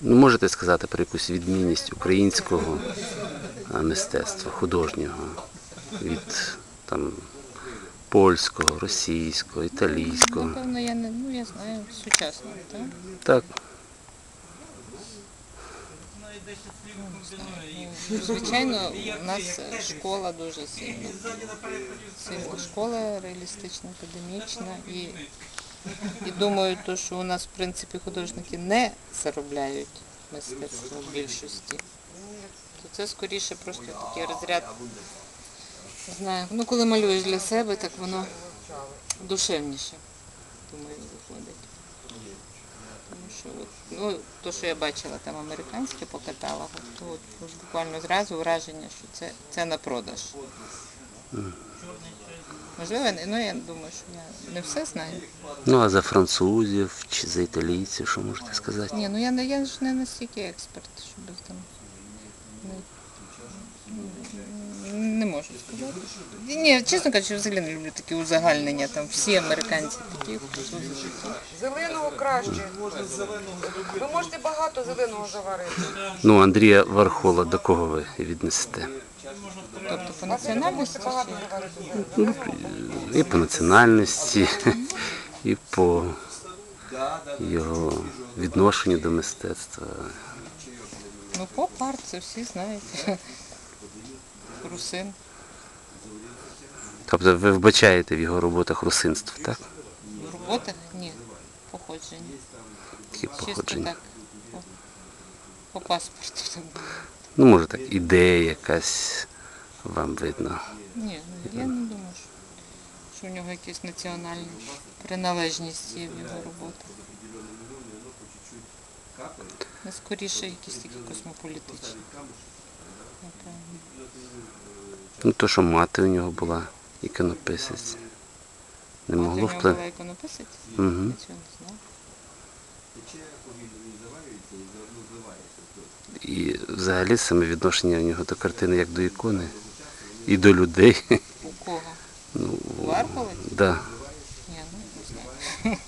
Ну, можете сказати про якусь відмінність українського мистецтва, художнього від там, польського, російського, італійського. Напевно, я не ну я знаю сучасного, так? Так, Ну, Звичайно, у нас школа дуже сильна. Сильна школа реалістична, академічна і, і думаю, то, що у нас в принципі художники не заробляють мистецтво в більшості. То це скоріше просто такий розряд. Знаю, ну коли малюєш для себе, так воно душевніше, думаю, виходить. Тому що ну, то, що я бачила там американське по каталогу, то от буквально зразу враження, що це, це на продаж. Можливо, я ну я думаю, що я не все знаю. ну а за французів чи за італійців, що можете сказати? Ні, ну я, не- я ж не настільки експерт, щоб там не, не можу сказати. Ні, чесно кажучи, взагалі не люблю такі узагальнення, там всі американці такі. Зеленого краще. Ви можете багато зеленого заварити. Ну, Андрія Вархола, до кого ви віднесете? Тобто по А ви можете національності. І по національності, і по його відношенню до мистецтва. ну поп-арт, це всі знають. Русин. Тобто ви вбачаєте в його роботах русинство, так? В роботах ні, походження. Такі Чисто так. По, по паспорту так було. Ну, може так, ідея якась вам видно. Ні, ну, я не думаю, що, у нього якісь національні приналежність є в його роботах. Не скоріше якісь такі космополітичні. Ну, то, що мати у нього була іконописець. Не могло вплинути. була іконописець? Угу. Я цього не знаю. І взагалі саме відношення у нього до картини як до ікони і до людей. У кого? Ну, У Арховиці? Да. Я ну не знаю.